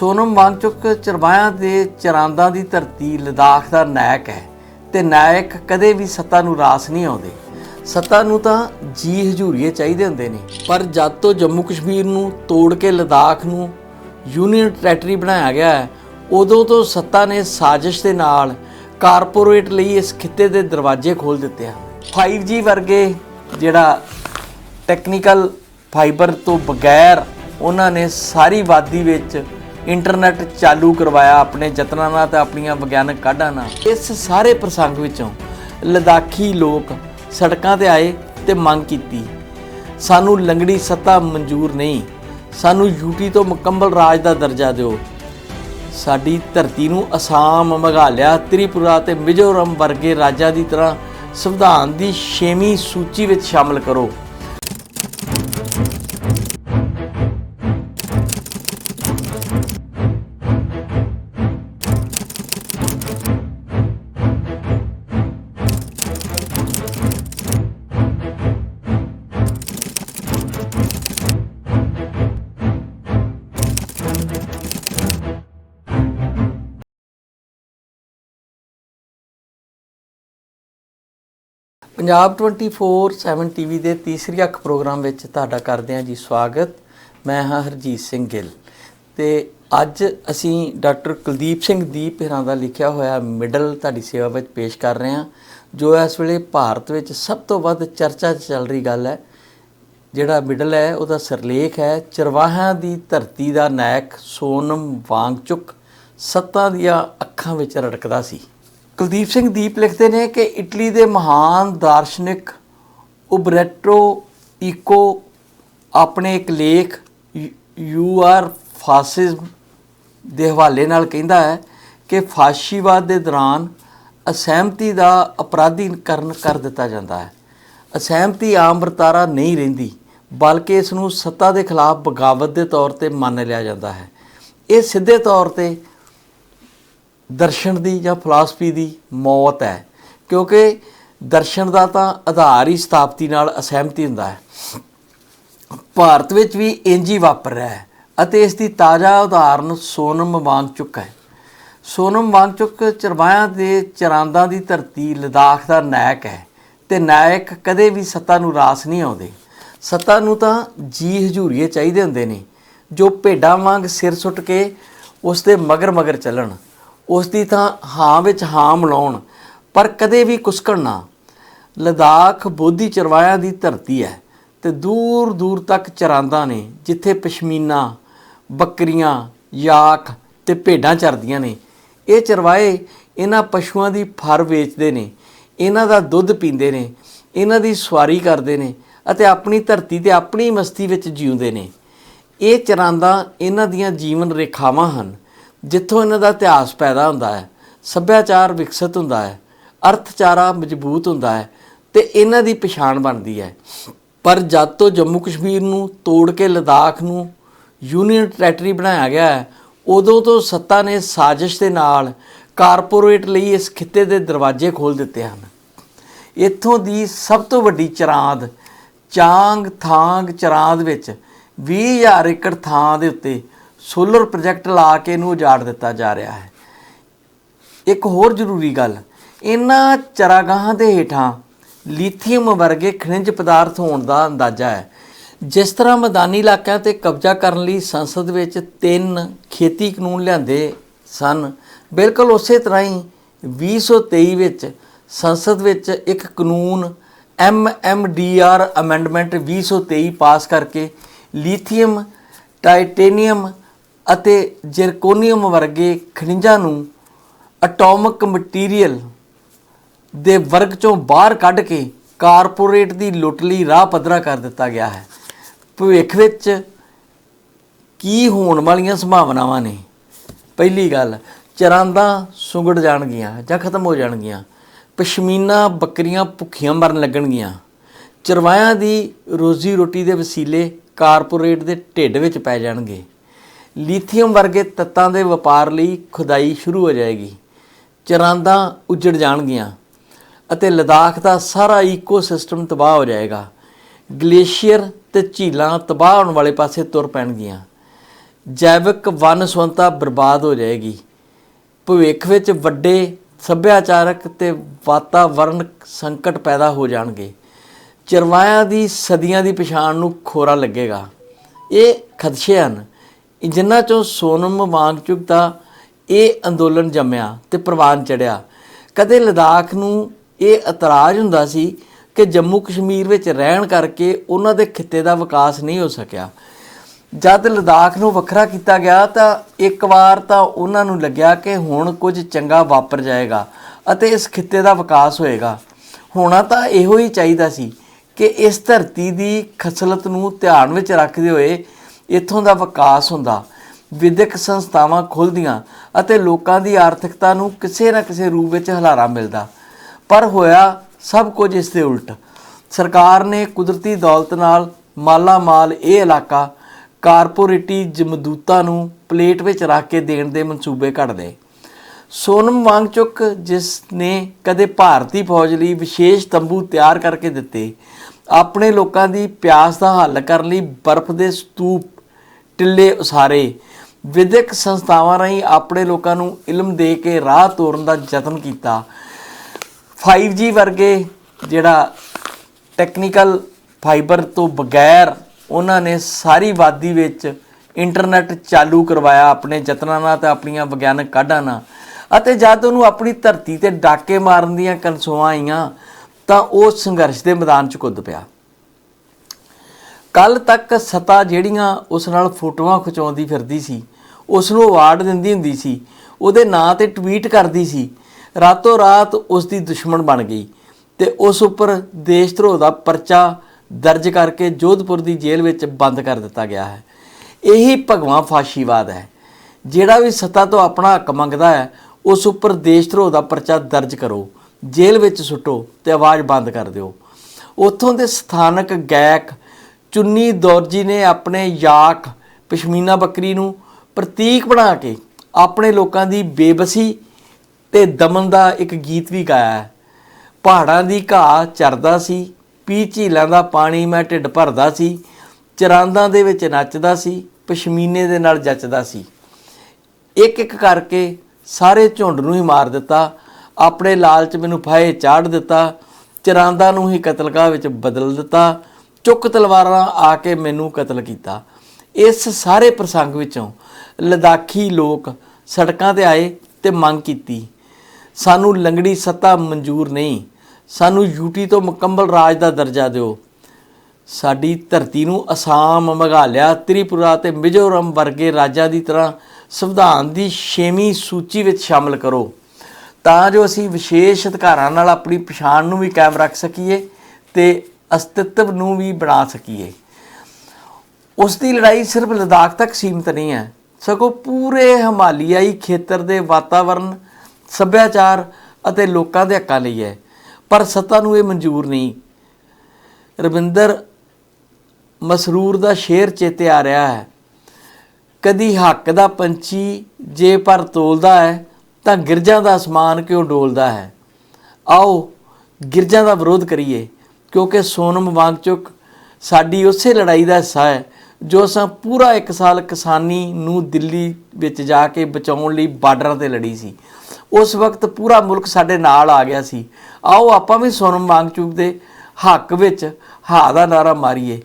ਸੋਨਮ ਵਾਂਗਚੁਕ ਚਰਵਾਇਆਂ ਦੇ ਚਰਾਂਦਾਂ ਦੀ ਧਰਤੀ ਲਦਾਖ ਦਾ ਨਾਇਕ ਹੈ ਤੇ ਨਾਇਕ ਕਦੇ ਵੀ ਸੱਤਾ ਨੂੰ ਰਾਸ ਨਹੀਂ ਆਉਂਦੇ। ਸੱਤਾ ਨੂੰ ਤਾਂ ਜੀ ਹਜੂਰੀਏ ਚਾਹੀਦੇ ਹੁੰਦੇ ਨੇ। ਪਰ ਜਦ ਤੋਂ ਜੰਮੂ ਕਸ਼ਮੀਰ ਨੂੰ ਤੋੜ ਕੇ ਲਦਾਖ ਨੂੰ ਯੂਨੀਅਨ ਟੈਰੀਟਰੀ ਬਣਾਇਆ ਗਿਆ ਹੈ, ਉਦੋਂ ਤੋਂ ਸੱਤਾ ਨੇ ਸਾਜ਼ਿਸ਼ ਦੇ ਨਾਲ ਕਾਰਪੋਰੇਟ ਲਈ ਇਸ ਖਿੱਤੇ ਦੇ ਦਰਵਾਜ਼ੇ ਖੋਲ ਦਿੱਤੇ ਹਨ 5G ਵਰਗੇ ਜਿਹੜਾ ਟੈਕਨੀਕਲ ਫਾਈਬਰ ਤੋਂ ਬਗੈਰ ਉਹਨਾਂ ਨੇ ਸਾਰੀ ਵਾਦੀ ਵਿੱਚ ਇੰਟਰਨੈਟ ਚਾਲੂ ਕਰਵਾਇਆ ਆਪਣੇ ਯਤਨਾਂ ਨਾਲ ਤੇ ਆਪਣੀਆਂ ਵਿਗਿਆਨਕ ਕਾਢਾਂ ਨਾਲ। ਇਸ ਸਾਰੇ ਪ੍ਰਸੰਗ ਵਿੱਚੋਂ ਲਦਾਖੀ ਲੋਕ ਸੜਕਾਂ ਤੇ ਆਏ ਤੇ ਮੰਗ ਕੀਤੀ। ਸਾਨੂੰ ਲੰਗੜੀ ਸੱਤਾ ਮਨਜ਼ੂਰ ਨਹੀਂ। ਸਾਨੂੰ ਯੂਟੀ ਤੋਂ ਮੁਕੰਮਲ ਰਾਜ ਦਾ ਦਰਜਾ ਦਿਓ। ਸਾਡੀ ਧਰਤੀ ਨੂੰ ਅਸਾਮ, ਮੇਘਾਲਿਆ, ਤ੍ਰਿਪੁਰਾ ਤੇ ਮਿਜ਼ੋਰਮ ਵਰਗੇ ਰਾਜਾਂ ਦੀ ਤਰ੍ਹਾਂ ਸੰਵਿਧਾਨ ਦੀ 6ਵੀਂ ਸੂਚੀ ਵਿੱਚ ਸ਼ਾਮਲ ਕਰੋ। ਪੰਜਾਬ 24/7 ਟੀਵੀ ਦੇ ਤੀਸਰੀ ਅੱਖ ਪ੍ਰੋਗਰਾਮ ਵਿੱਚ ਤੁਹਾਡਾ ਕਰਦੇ ਹਾਂ ਜੀ ਸਵਾਗਤ। ਮੈਂ ਹਾਂ ਹਰਜੀਤ ਸਿੰਘ ਗਿੱਲ। ਤੇ ਅੱਜ ਅਸੀਂ ਡਾਕਟਰ ਕੁਲਦੀਪ ਸਿੰਘ ਦੀਪ ਹਰਾਂ ਦਾ ਲਿਖਿਆ ਹੋਇਆ ਮਿਡਲ ਤੁਹਾਡੀ ਸੇਵਾ ਵਿੱਚ ਪੇਸ਼ ਕਰ ਰਹੇ ਹਾਂ, ਜੋ ਇਸ ਵੇਲੇ ਭਾਰਤ ਵਿੱਚ ਸਭ ਤੋਂ ਵੱਧ ਚਰਚਾ 'ਚ ਚੱਲ ਰਹੀ ਗੱਲ ਹੈ। ਜਿਹੜਾ ਮਿਡਲ ਹੈ, ਉਹਦਾ ਸਿਰਲੇਖ ਹੈ ਚਰਵਾਹਾਂ ਦੀ ਧਰਤੀ ਦਾ ਨਾਇਕ ਸੋਨਮ ਵਾਂਗਚੁਕ ਸੱਤਾ ਦੀਆਂ ਅੱਖਾਂ ਵਿੱਚ ਰੜਕਦਾ ਸੀ। ਕੁਲਦੀਪ ਸਿੰਘ ਦੀਪ ਲਿਖਦੇ ਨੇ ਕਿ ਇਟਲੀ ਦੇ ਮਹਾਨ ਦਾਰਸ਼ਨਿਕ ਉਬਰੈਟੋ ਈਕੋ ਆਪਣੇ ਇੱਕ ਲੇਖ ਯੂ ਆਰ ਫਾਸਿਜ਼ਮ ਦੇ ਹਵਾਲੇ ਨਾਲ ਕਹਿੰਦਾ ਹੈ ਕਿ ਫਾਸ਼ੀਵਾਦ ਦੇ ਦੌਰਾਨ ਅਸਹਿਮਤੀ ਦਾ ਅਪਰਾਧੀਕਰਨ ਕਰ ਦਿੱਤਾ ਜਾਂਦਾ ਹੈ। ਅਸਹਿਮਤੀ ਆਮ ਵਰਤਾਰਾ ਨਹੀਂ ਰਹਿੰਦੀ, ਬਲਕਿ ਇਸ ਨੂੰ ਸੱਤਾ ਦੇ ਖਿਲਾਫ ਬਗਾਵਤ ਦੇ ਤੌਰ ਤੇ ਮੰਨ ਲਿਆ ਜਾਂਦਾ ਹੈ। ਇਹ ਸਿੱਧੇ ਤੌਰ ਤੇ ਦਰਸ਼ਨ ਦੀ ਜਾਂ ਫਿਲਾਸਫੀ ਦੀ ਮੌਤ ਹੈ, ਕਿਉਂਕਿ ਦਰਸ਼ਨ ਦਾ ਤਾਂ ਆਧਾਰ ਹੀ ਸਥਾਪਤੀ ਨਾਲ ਅਸਹਿਮਤੀ ਹੁੰਦਾ ਹੈ। ਭਾਰਤ ਵਿੱਚ ਵੀ ਇੰਜ ਹੀ ਵਾਪਰ ਰਿਹਾ ਹੈ ਅਤੇ ਇਸ ਦੀ ਤਾਜ਼ਾ ਉਦਾਹਰਨ ਸੋਨਮ ਵਾਂਗਚੁਕ ਹੈ। ਸੋਨਮ ਵਾਂਗਚੁਕ ਚਰਵਾਇਆਂ ਦੇ ਚਰਾਂਦਾਂ ਦੀ ਧਰਤੀ ਲਦਾਖ ਦਾ ਨਾਇਕ ਹੈ ਤੇ ਨਾਇਕ ਕਦੇ ਵੀ ਸੱਤਾ ਨੂੰ ਰਾਸ ਨਹੀਂ ਆਉਂਦੇ। ਸੱਤਾ ਨੂੰ ਤਾਂ ਜੀ ਹਜੂਰੀਏ ਚਾਹੀਦੇ ਹੁੰਦੇ ਨੇ, ਜੋ ਭੇਡਾਂ ਵਾਂਗ ਸਿਰ ਸੁੱਟ ਕੇ ਉਸ ਦੇ ਮਗਰ ਮਗਰ ਚੱਲਣ। ਉਸ ਦੀ ਤਾਂ ਹਾਂ ਵਿੱਚ ਹਾਂ ਮਿਲਾਉਣ ਪਰ ਕਦੇ ਵੀ ਕੁਸਕਣ ਨਾ। ਲਦਾਖ ਬੋਧੀ ਚਰਵਾਇਆਂ ਦੀ ਧਰਤੀ ਹੈ ਤੇ ਦੂਰ ਦੂਰ ਤੱਕ ਚਰਾਂਦਾ ਨੇ, ਜਿੱਥੇ ਪਸ਼ਮੀਨਾ, ਬੱਕਰੀਆਂ, ਯਾਕ ਤੇ ਭੇਡਾਂ ਚਰਦੀਆਂ ਨੇ। ਇਹ ਚਰਵਾਏ ਇਹਨਾਂ ਪਸ਼ੂਆਂ ਦੀ ਫਰ ਵੇਚਦੇ ਨੇ, ਇਹਨਾਂ ਦਾ ਦੁੱਧ ਪੀਂਦੇ ਨੇ, ਇਹਨਾਂ ਦੀ ਸਵਾਰੀ ਕਰਦੇ ਨੇ ਅਤੇ ਆਪਣੀ ਧਰਤੀ ਤੇ ਆਪਣੀ ਮਸਤੀ ਵਿੱਚ ਜਿਉਂਦੇ ਨੇ। ਇਹ ਚਰਾਂਦਾ ਇਹਨਾਂ ਦੀਆਂ ਜੀਵਨ ਰੇਖਾਵਾਂ ਹਨ। ਜਿੱਥੋਂ ਇਹਨਾਂ ਦਾ ਇਤਿਹਾਸ ਪੈਦਾ ਹੁੰਦਾ ਹੈ, ਸੱਭਿਆਚਾਰ ਵਿਕਸਿਤ ਹੁੰਦਾ ਹੈ, ਅਰਥਚਾਰਾ ਮਜ਼ਬੂਤ ਹੁੰਦਾ ਹੈ ਤੇ ਇਹਨਾਂ ਦੀ ਪਛਾਣ ਬਣਦੀ ਹੈ। ਪਰ ਜਦ ਤੋਂ ਜੰਮੂ ਕਸ਼ਮੀਰ ਨੂੰ ਤੋੜ ਕੇ ਲਦਾਖ ਨੂੰ ਯੂਨੀਅਨ ਟੈਰੀਟਰੀ ਬਣਾਇਆ ਗਿਆ ਹੈ, ਉਦੋਂ ਤੋਂ ਸੱਤਾ ਨੇ ਸਾਜ਼ਿਸ਼ ਦੇ ਨਾਲ ਕਾਰਪੋਰੇਟ ਲਈ ਇਸ ਖਿੱਤੇ ਦੇ ਦਰਵਾਜ਼ੇ ਖੋਲ ਦਿੱਤੇ ਹਨ। ਇੱਥੋਂ ਦੀ ਸਭ ਤੋਂ ਵੱਡੀ ਚਰਾਂਦ ਚਾਂਗ ਥਾਂਗ ਚਰਾਂਦ ਵਿੱਚ 20000 ਏਕੜ ਥਾਂ ਦੇ ਉੱਤੇ ਸੋਲਰ ਪ੍ਰੋਜੈਕਟ ਲਾ ਕੇ ਇਹਨੂੰ ਉਜਾੜ ਦਿੱਤਾ ਜਾ ਰਿਹਾ ਹੈ। ਇੱਕ ਹੋਰ ਜ਼ਰੂਰੀ ਗੱਲ, ਇਹਨਾਂ ਚਰਾਗਾਹਾਂ ਦੇ ਹੇਠਾਂ ਲੀਥੀਅਮ ਵਰਗੇ ਖਣਿਜ ਪਦਾਰਥ ਹੋਣ ਦਾ ਅੰਦਾਜ਼ਾ ਹੈ। ਜਿਸ ਤਰ੍ਹਾਂ ਮੈਦਾਨੀ ਇਲਾਕਿਆਂ ਤੇ ਕਬਜ਼ਾ ਕਰਨ ਲਈ ਸੰਸਦ ਵਿੱਚ ਤਿੰਨ ਖੇਤੀ ਕਾਨੂੰਨ ਲਿਆਂਦੇ ਸਨ, ਬਿਲਕੁਲ ਉਸੇ ਤਰ੍ਹਾਂ ਹੀ 2023 ਵਿੱਚ ਸੰਸਦ ਵਿੱਚ ਇੱਕ ਕਾਨੂੰਨ MMDR ਅਮੈਂਡਮੈਂਟ 2023 ਪਾਸ ਕਰਕੇ ਲੀਥੀਅਮ, ਟਾਈਟੇਨੀਅਮ ਅਤੇ ਜ਼ਿਰਕੋਨੀਅਮ ਵਰਗੇ ਖਣਿਜਾਂ ਨੂੰ ਐਟੋਮਿਕ ਮਟੀਰੀਅਲ ਦੇ ਵਰਗ ਚੋਂ ਬਾਹਰ ਕੱਢ ਕੇ ਕਾਰਪੋਰੇਟ ਦੀ ਲੁੱਟ ਲਈ ਰਾਹ ਪੱਧਰਾ ਕਰ ਦਿੱਤਾ ਗਿਆ ਹੈ। ਭਵਿੱਖ ਵਿੱਚ ਕੀ ਹੋਣ ਵਾਲੀਆਂ ਸੰਭਾਵਨਾਵਾਂ ਨੇ? ਪਹਿਲੀ ਗੱਲ, ਚਰਾਂਦਾਂ ਸੁੰਗੜ ਜਾਣਗੀਆਂ ਜਾਂ ਖਤਮ ਹੋ ਜਾਣਗੀਆਂ। ਪਸ਼ਮੀਨਾ ਬੱਕਰੀਆਂ ਭੁੱਖੀਆਂ ਮਰਨ ਲੱਗਣਗੀਆਂ। ਚਰਵਾਇਆਂ ਦੀ ਰੋਜ਼ੀ ਰੋਟੀ ਦੇ ਵਸੀਲੇ ਕਾਰਪੋਰੇਟ ਦੇ ਢਿੱਡ ਵਿੱਚ ਪੈ ਜਾਣਗੇ। ਲੀਥੀਅਮ ਵਰਗੇ ਤੱਤਾਂ ਦੇ ਵਪਾਰ ਲਈ ਖੁਦਾਈ ਸ਼ੁਰੂ ਹੋ ਜਾਏਗੀ। ਚਰਾਂਦਾਂ ਉੱਜੜ ਜਾਣਗੀਆਂ ਅਤੇ ਲਦਾਖ ਦਾ ਸਾਰਾ ਈਕੋਸਿਸਟਮ ਤਬਾਹ ਹੋ ਜਾਏਗਾ। ਗਲੇਸ਼ੀਅਰ ਤੇ ਝੀਲਾਂ ਤਬਾਹ ਹੋਣ ਵਾਲੇ ਪਾਸੇ ਤੁਰ ਪੈਣਗੀਆਂ। ਜੈਵਿਕ ਵਨ ਸੰਤਾ ਬਰਬਾਦ ਹੋ ਜਾਏਗੀ। ਭਵਿੱਖ ਵਿੱਚ ਵੱਡੇ ਸੱਭਿਆਚਾਰਕ ਤੇ ਵਾਤਾਵਰਣ ਸੰਕਟ ਪੈਦਾ ਹੋ ਜਾਣਗੇ। ਚਰਵਾਇਆਂ ਦੀ ਸਦੀਆਂ ਦੀ ਪਛਾਣ ਨੂੰ ਖੋਰਾ ਲੱਗੇਗਾ। ਇਹ ਖਦਸ਼ੇ ਹਨ। ਜਿਨ੍ਹਾਂ ਚੋਂ ਸੋਨਮ ਵਾਂਗਚੁਕ ਦਾ ਇਹ ਅੰਦੋਲਨ ਜੰਮਿਆ ਤੇ ਪ੍ਰਵਾਨ ਚੜਿਆ। ਕਦੇ ਲਦਾਖ ਨੂੰ ਇਹ ਇਤਰਾਜ਼ ਹੁੰਦਾ ਸੀ ਕਿ ਜੰਮੂ ਕਸ਼ਮੀਰ ਵਿੱਚ ਰਹਿਣ ਕਰਕੇ ਉਹਨਾਂ ਦੇ ਖਿੱਤੇ ਦਾ ਵਿਕਾਸ ਨਹੀਂ ਹੋ ਸਕਿਆ। ਜਦ ਲਦਾਖ ਨੂੰ ਵੱਖਰਾ ਕੀਤਾ ਗਿਆ ਤਾਂ ਇੱਕ ਵਾਰ ਤਾਂ ਉਹਨਾਂ ਨੂੰ ਲੱਗਿਆ ਕਿ ਹੁਣ ਕੁਝ ਚੰਗਾ ਵਾਪਰ ਜਾਏਗਾ ਅਤੇ ਇਸ ਖਿੱਤੇ ਦਾ ਵਿਕਾਸ ਹੋਏਗਾ। ਹੋਣਾ ਤਾਂ ਇਹੋ ਹੀ ਚਾਹੀਦਾ ਸੀ ਕਿ ਇਸ ਧਰਤੀ ਦੀ ਖਸਲਤ ਨੂੰ ਧਿਆਨ ਵਿੱਚ ਰੱਖਦੇ ਹੋਏ ਇੱਥੋਂ ਦਾ ਵਿਕਾਸ ਹੁੰਦਾ। ਵਿਦਿਅਕ ਸੰਸਥਾਵਾਂ ਖੁੱਲਦੀਆਂ ਅਤੇ ਲੋਕਾਂ ਦੀ ਆਰਥਿਕਤਾ ਨੂੰ ਕਿਸੇ ਨਾ ਕਿਸੇ ਰੂਪ ਵਿੱਚ ਹਲਾਰਾ ਮਿਲਦਾ। ਪਰ ਹੋਇਆ ਸਭ ਕੁਝ ਇਸ ਦੇ ਉਲਟ। ਸਰਕਾਰ ਨੇ ਕੁਦਰਤੀ ਦੌਲਤ ਨਾਲ ਮਾਲਾ ਮਾਲ ਇਹ ਇਲਾਕਾ ਕਾਰਪੋਰੇਟੀ ਜਮਦੂਤਾਂ ਨੂੰ ਪਲੇਟ ਵਿੱਚ ਰੱਖ ਕੇ ਦੇਣ ਦੇ ਮਨਸੂਬੇ ਘੜਦੇ ਸੋਨਮ ਵਾਂਗਚੁਕ, ਜਿਸ ਨੇ ਕਦੇ ਭਾਰਤੀ ਫੌਜ ਲਈ ਵਿਸ਼ੇਸ਼ ਤੰਬੂ ਤਿਆਰ ਕਰਕੇ ਦਿੱਤੇ, ਆਪਣੇ ਲੋਕਾਂ ਦੀ ਪਿਆਸ ਦਾ ਹੱਲ ਕਰਨ ਲਈ ਬਰਫ਼ ਦੇ ਸਤੂਪ ਟਿੱਲੇ ਉਸਾਰੇ। ਵਿਦਿਅਕ ਸੰਸਥਾਵਾਂ ਰਾਹੀਂ ਆਪਣੇ ਲੋਕਾਂ ਨੂੰ ਇਲਮ ਦੇ ਕੇ ਰਾਹ ਤੋਰਨ ਦਾ ਯਤਨ ਕੀਤਾ। 5G ਵਰਗੇ ਜਿਹੜਾ ਟੈਕਨੀਕਲ ਫਾਈਬਰ ਤੋਂ ਬਗੈਰ ਉਹਨਾਂ ਨੇ ਸਾਰੀ ਵਾਦੀ ਵਿੱਚ ਇੰਟਰਨੈਟ ਚਾਲੂ ਕਰਵਾਇਆ ਆਪਣੇ ਯਤਨਾਂ ਨਾਲ ਤੇ ਆਪਣੀਆਂ ਵਿਗਿਆਨਕ ਕਾਢਾਂ ਨਾਲ। ਅਤੇ ਜਦ ਉਹਨੂੰ ਆਪਣੀ ਧਰਤੀ ਤੇ ਡਾਕੇ ਮਾਰਨ ਦੀਆਂ ਕਨਸੋਆਂ ਆਈਆਂ, ਤਾਂ ਉਹ ਸੰਘਰਸ਼ ਦੇ ਮੈਦਾਨ 'ਚ ਕੁੱਦ ਪਿਆ। ਕੱਲ ਤੱਕ ਸਤਾ ਜਿਹੜੀਆਂ ਉਸ ਨਾਲ ਫੋਟੋਆਂ ਖਿਚਾਉਂਦੀ ਫਿਰਦੀ ਸੀ, ਉਸ ਨੂੰ ਅਵਾਰਡ ਦਿੰਦੀ ਹੁੰਦੀ ਸੀ, ਉਹਦੇ ਨਾਂ ਤੇ ਟਵੀਟ ਕਰਦੀ ਸੀ, ਰਾਤੋਂ ਰਾਤ ਉਸ ਦੀ ਦੁਸ਼ਮਣ ਬਣ ਗਈ ਤੇ ਉਸ ਉੱਪਰ ਦੇਸ਼ ਧਰੋਹ ਦਾ ਪਰਚਾ ਦਰਜ ਕਰਕੇ ਜੋਧਪੁਰ ਦੀ ਜੇਲ੍ਹ ਵਿੱਚ ਬੰਦ ਕਰ ਦਿੱਤਾ ਗਿਆ ਹੈ। ਇਹੀ ਭਗਵਾਂ ਫਾਸ਼ੀਵਾਦ ਹੈ। ਜਿਹੜਾ ਵੀ ਸੱਤਾ ਤੋਂ ਆਪਣਾ ਹੱਕ ਮੰਗਦਾ ਹੈ, ਉਸ ਉੱਪਰ ਦੇਸ਼ ਧਰੋਹ ਦਾ ਪਰਚਾ ਦਰਜ ਕਰੋ, ਜੇਲ੍ਹ ਵਿੱਚ ਸੁੱਟੋ ਤੇ ਆਵਾਜ਼ ਬੰਦ ਕਰ ਦਿਓ। ਉੱਥੋਂ ਦੇ ਸਥਾਨਕ ਗਾਇਕ ਚੁੰਨੀ ਦੌਰਜੀ ਨੇ ਆਪਣੇ ਯਾਕ ਪਸ਼ਮੀਨਾ ਬੱਕਰੀ ਨੂੰ ਪ੍ਰਤੀਕ ਬਣਾ ਕੇ ਆਪਣੇ ਲੋਕਾਂ ਦੀ ਬੇਬਸੀ ਤੇ ਦਮਨ ਦਾ ਇੱਕ ਗੀਤ ਵੀ ਗਾਇਆ ਹੈ। ਪਹਾੜਾਂ ਦੀ ਘਾਹ ਚਰਦਾ ਸੀ ਪੀ ਝੀਲਾਂ ਦਾ ਪਾਣੀ ਮੈਂ ਢਿੱਡ ਭਰਦਾ ਸੀ, ਚਰਾਂਦਾਂ ਦੇ ਵਿੱਚ ਨੱਚਦਾ ਸੀ, ਪਸ਼ਮੀਨੇ ਦੇ ਨਾਲ ਜੱਚਦਾ ਸੀ। ਇੱਕ ਇੱਕ ਕਰਕੇ ਸਾਰੇ ਝੁੰਡ ਨੂੰ ਹੀ ਮਾਰ ਦਿੱਤਾ, ਆਪਣੇ ਲਾਲਚ ਮੈਨੂੰ ਫਾਹੇ ਚਾੜ ਦਿੱਤਾ, ਚਰਾਂਦਾ ਨੂੰ ਹੀ ਕਤਲਗਾਹ ਵਿੱਚ ਬਦਲ ਦਿੱਤਾ ਚੁੱਕ ਤਲਵਾਰਾਂ ਆ ਕੇ ਮੈਨੂੰ ਕਤਲ ਕੀਤਾ। ਇਸ ਸਾਰੇ ਪ੍ਰਸੰਗ ਵਿੱਚੋਂ ਲਦਾਖੀ ਲੋਕ ਸੜਕਾਂ ਤੇ ਆਏ ਤੇ ਮੰਗ ਕੀਤੀ। ਸਾਨੂੰ ਲੰਗੜੀ ਸੱਤਾ ਮਨਜ਼ੂਰ ਨਹੀਂ। ਸਾਨੂੰ ਯੂਟੀ ਤੋਂ ਮੁਕੰਮਲ ਰਾਜ ਦਾ ਦਰਜਾ ਦਿਓ। ਸਾਡੀ ਧਰਤੀ ਨੂੰ ਅਸਾਮ ਮੇਘਾਲਿਆ ਤ੍ਰਿਪੁਰਾ ਤੇ ਮਿਜ਼ੋਰਮ ਵਰਗੇ ਰਾਜਾਂ ਦੀ ਤਰ੍ਹਾਂ ਸੰਵਿਧਾਨ ਦੀ 6ਵੀਂ ਸੂਚੀ ਵਿੱਚ ਸ਼ਾਮਲ ਕਰੋ। ਤਾਂ ਜੋ ਅਸੀਂ ਵਿਸ਼ੇਸ਼ ਅਧਿਕਾਰਾਂ ਨਾਲ ਆਪਣੀ ਪਛਾਣ ਨੂੰ ਵੀ ਕਾਇਮ ਰੱਖ ਸਕੀਏ ਤੇ ਅਸਤਿਤਵ ਨੂੰ ਵੀ ਬਣਾ ਸਕੀਏ। ਉਸ ਦੀ ਲੜਾਈ ਸਿਰਫ ਲਦਾਖ ਤੱਕ ਸੀਮਿਤ ਨਹੀਂ ਹੈ। ਸਗੋਂ ਪੂਰੇ ਹਿਮਾਲਿਆਈ ਖੇਤਰ ਦੇ ਵਾਤਾਵਰਣ ਸੱਭਿਆਚਾਰ ਅਤੇ ਲੋਕਾਂ ਦੇ ਹੱਕਾਂ ਲਈ ਹੈ। ਪਰ ਸੱਤਾ ਨੂੰ ਇਹ ਮਨਜ਼ੂਰ ਨਹੀਂ। ਰਵਿੰਦਰ ਮਸਰੂਰ ਦਾ ਸ਼ੇਰ ਚੇਤੇ ਆ ਰਿਹਾ ਹੈ। ਕਦੀ ਹੱਕ ਦਾ ਪੰਛੀ ਜੇ ਪਰ ਤੋਲਦਾ ਹੈ, ਤਾਂ ਗਿਰਜਾਂ ਦਾ ਅਸਮਾਨ ਕਿਉਂ ਡੋਲਦਾ ਹੈ? ਆਓ ਗਿਰਜਾਂ ਦਾ ਵਿਰੋਧ ਕਰੀਏ। ਕਿਉਂਕਿ ਸੋਨਮ ਵਾਂਗਚੁਕ ਸਾਡੀ ਉਸੇ ਲੜਾਈ ਦਾ ਹਿੱਸਾ ਹੈ, ਜੋ ਅਸਾਂ ਪੂਰਾ ਇੱਕ ਸਾਲ ਕਿਸਾਨੀ ਨੂੰ ਦਿੱਲੀ ਵਿੱਚ ਜਾ ਕੇ ਬਚਾਉਣ ਲਈ ਬਾਰਡਰਾਂ ਤੇ ਲੜੀ ਸੀ। ਉਸ ਵਕਤ ਪੂਰਾ ਮੁਲਕ ਸਾਡੇ ਨਾਲ ਆ ਗਿਆ ਸੀ। ਆਓ ਆਪਾਂ ਵੀ ਸੋਨਮ ਵਾਂਗਚੁਕ ਦੇ ਹੱਕ ਵਿੱਚ ਹਾ ਦਾ ਨਾਰਾ ਮਾਰੀਏ।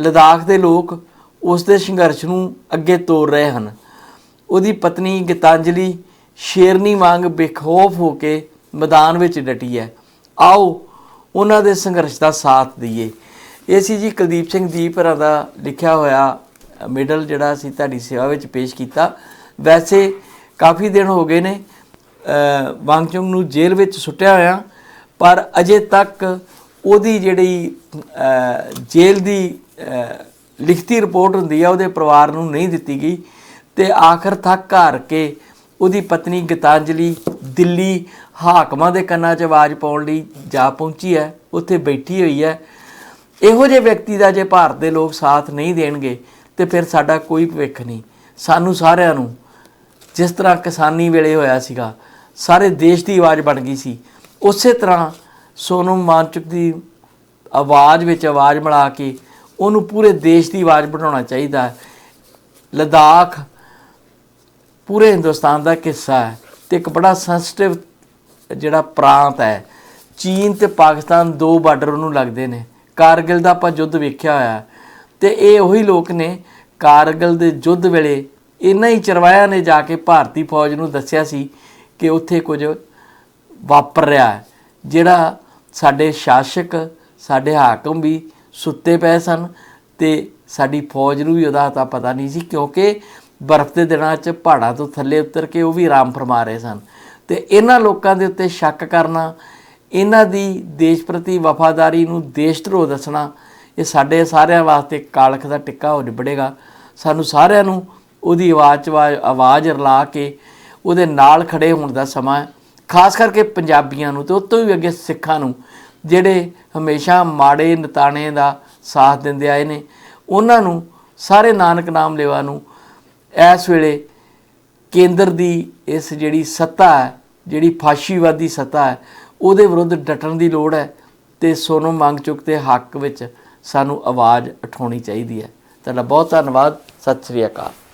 ਲਦਾਖ ਦੇ ਲੋਕ ਉਸ ਦੇ ਸੰਘਰਸ਼ ਨੂੰ ਅੱਗੇ ਤੋਰ ਰਹੇ ਹਨ। ਉਹਦੀ ਪਤਨੀ ਗੀਤਾਂਜਲੀ ਸ਼ੇਰਨੀ ਵਾਂਗ ਬੇਖੌਫ ਹੋ ਕੇ ਮੈਦਾਨ ਵਿੱਚ ਡਟੀ ਹੈ। ਆਓ ਉਹਨਾਂ ਦੇ ਸੰਘਰਸ਼ ਦਾ ਸਾਥ ਦਈਏ। ਇਹ ਸੀ ਜੀ ਕੁਲਦੀਪ ਸਿੰਘ ਦੀਪਰਾ ਦਾ ਲਿਖਿਆ ਹੋਇਆ ਮੈਡਲ ਜਿਹੜਾ ਅਸੀਂ ਤੁਹਾਡੀ ਸੇਵਾ ਵਿੱਚ ਪੇਸ਼ ਕੀਤਾ। ਵੈਸੇ ਕਾਫੀ ਦਿਨ ਹੋ ਗਏ ਨੇ ਅ, ਵਾਂਗਚੁੰਗ ਨੂੰ ਜੇਲ੍ਹ ਵਿੱਚ ਸੁੱਟਿਆ ਹੋਇਆ ਪਰ ਅਜੇ ਤੱਕ ਉਹਦੀ ਜਿਹੜੀ ਜੇਲ੍ਹ ਦੀ ਲਿਖਤੀ ਰਿਪੋਰਟ ਹੁੰਦੀ ਆ ਉਹਦੇ ਪਰਿਵਾਰ ਨੂੰ ਨਹੀਂ ਦਿੱਤੀ ਗਈ। ਤੇ ਆਖਰ ਤੱਕ ਘਰ ਕੇ ਉਹਦੀ ਪਤਨੀ ਗੀਤਾਂਜਲੀ ਦਿੱਲੀ ਹਾਕਮਾਂ ਦੇ ਕੰਨਾਂ 'ਚ ਆਵਾਜ਼ ਪਾਉਣ ਲਈ ਜਾ ਪਹੁੰਚੀ ਹੈ, ਉੱਥੇ ਬੈਠੀ ਹੋਈ ਹੈ। ਇਹੋ ਜਿਹੇ ਵਿਅਕਤੀ ਦਾ ਜੇ ਭਾਰਤ ਦੇ ਲੋਕ ਸਾਥ ਨਹੀਂ ਦੇਣਗੇ, ਤੇ ਫਿਰ ਸਾਡਾ ਕੋਈ ਭਵਿੱਖ ਨਹੀਂ। ਸਾਨੂੰ ਸਾਰਿਆਂ ਨੂੰ, ਜਿਸ ਤਰ੍ਹਾਂ ਕਿਸਾਨੀ ਵੇਲੇ ਹੋਇਆ ਸੀਗਾ, ਸਾਰੇ ਦੇਸ਼ ਦੀ ਆਵਾਜ਼ ਬਣ ਗਈ ਸੀ। ਉਸੇ ਤਰ੍ਹਾਂ ਸੋਨਮ ਮਾਨਚੁਕ ਦੀ ਆਵਾਜ਼ ਵਿੱਚ ਆਵਾਜ਼ ਮਿਲਾ ਕੇ ਉਹਨੂੰ ਪੂਰੇ ਦੇਸ਼ ਦੀ ਆਵਾਜ਼ ਬਣਾਉਣਾ ਚਾਹੀਦਾ ਲਦਾਖ ਪੂਰੇ ਹਿੰਦੁਸਤਾਨ ਦਾ ਇੱਕ ਹਿੱਸਾ ਹੈ ਤੇ ਇੱਕ ਬੜਾ ਸੈਂਸਿਟਿਵ ਜਿਹੜਾ ਪ੍ਰਾਂਤ ਹੈ, ਚੀਨ ਤੇ ਪਾਕਿਸਤਾਨ ਦੋ ਬਾਰਡਰ ਉਹਨੂੰ ਲੱਗਦੇ ਨੇ ਕਾਰਗਿਲ ਦਾ ਆਪਾਂ ਯੁੱਧ ਵੇਖਿਆ ਹੋਇਆ ਹੈ। ਤੇ ਇਹ ਉਹੀ ਲੋਕ ਨੇ ਕਾਰਗਿਲ ਦੇ ਯੁੱਧ ਵੇਲੇ ਇਹਨਾਂ ਹੀ ਚਰਵਾਇਆ ਨੇ ਜਾ ਕੇ ਭਾਰਤੀ ਫੌਜ ਨੂੰ ਦੱਸਿਆ ਸੀ ਕਿ ਉੱਥੇ ਕੁਝ ਵਾਪਰ ਰਿਹਾ ਹੈ, ਜਿਹੜਾ ਸਾਡੇ ਸ਼ਾਸਕ, ਸਾਡੇ ਹਾਕਮ ਵੀ ਸੁੱਤੇ ਪਏ ਸਨ ਤੇ ਸਾਡੀ ਫੌਜ ਨੂੰ ਵੀ ਉਹਦਾ ਤਾਂ ਪਤਾ ਨਹੀਂ ਸੀ ਕਿਉਂਕਿ ਬਰਫ਼ ਦੇ ਦਿਨਾਂ 'ਚ ਪਹਾੜਾਂ ਤੋਂ ਥੱਲੇ ਉਤਰ ਕੇ ਉਹ ਵੀ ਆਰਾਮ ਫਰਮਾ ਰਹੇ ਸਨ। ਤੇ ਇਹਨਾਂ ਲੋਕਾਂ ਦੇ ਉੱਤੇ ਸ਼ੱਕ ਕਰਨਾ, ਇਹਨਾਂ ਦੀ ਦੇਸ਼ ਪ੍ਰਤੀ ਵਫਾਦਾਰੀ ਨੂੰ ਦੇਸ਼ ਧਰੋਹ ਦੱਸਣਾ, ਇਹ ਸਾਡੇ ਸਾਰਿਆਂ ਵਾਸਤੇ ਕਾਲਖ ਦਾ ਟਿੱਕਾ ਹੋ ਨਿਬੜੇਗਾ। ਸਾਨੂੰ ਸਾਰਿਆਂ ਨੂੰ ਉਹਦੀ ਆਵਾਜ਼ 'ਚ ਆਵਾਜ਼- ਰਲਾ ਕੇ ਉਹਦੇ ਨਾਲ ਖੜੇ ਹੋਣ ਦਾ ਸਮਾਂ ਹੈ। ਖਾਸ ਕਰਕੇ ਪੰਜਾਬੀਆਂ ਨੂੰ ਤੇ ਉਸ ਤੋਂ ਵੀ ਅੱਗੇ ਸਿੱਖਾਂ ਨੂੰ, ਜਿਹੜੇ ਹਮੇਸ਼ਾ ਮਾੜੇ ਨਤਾਣੇ ਦਾ ਸਾਥ ਦਿੰਦੇ ਆਏ ਨੇ, ਉਹਨਾਂ ਨੂੰ, ਸਾਰੇ ਨਾਨਕ ਨਾਮ ਲੇਵਾ ਨੂੰ ਇਸ ਵੇਲੇ ਕੇਂਦਰ ਦੀ ਇਸ ਜਿਹੜੀ ਸੱਤਾ ਹੈ, ਜਿਹੜੀ ਫਾਸ਼ੀਵਾਦੀ ਸੱਤਾ ਹੈ, ਉਹਦੇ ਵਿਰੁੱਧ ਡਟਣ ਦੀ ਲੋੜ ਹੈ ਤੇ ਸੋਨਮ ਮੰਗ ਚੁੱਕ ਦੇ ਹੱਕ ਵਿੱਚ ਸਾਨੂੰ ਆਵਾਜ਼ ਉਠਾਉਣੀ ਚਾਹੀਦੀ ਹੈ। ਤੁਹਾਡਾ ਬਹੁਤ ਧੰਨਵਾਦ। ਸਤਿ ਸ੍ਰੀ ਅਕਾਲ।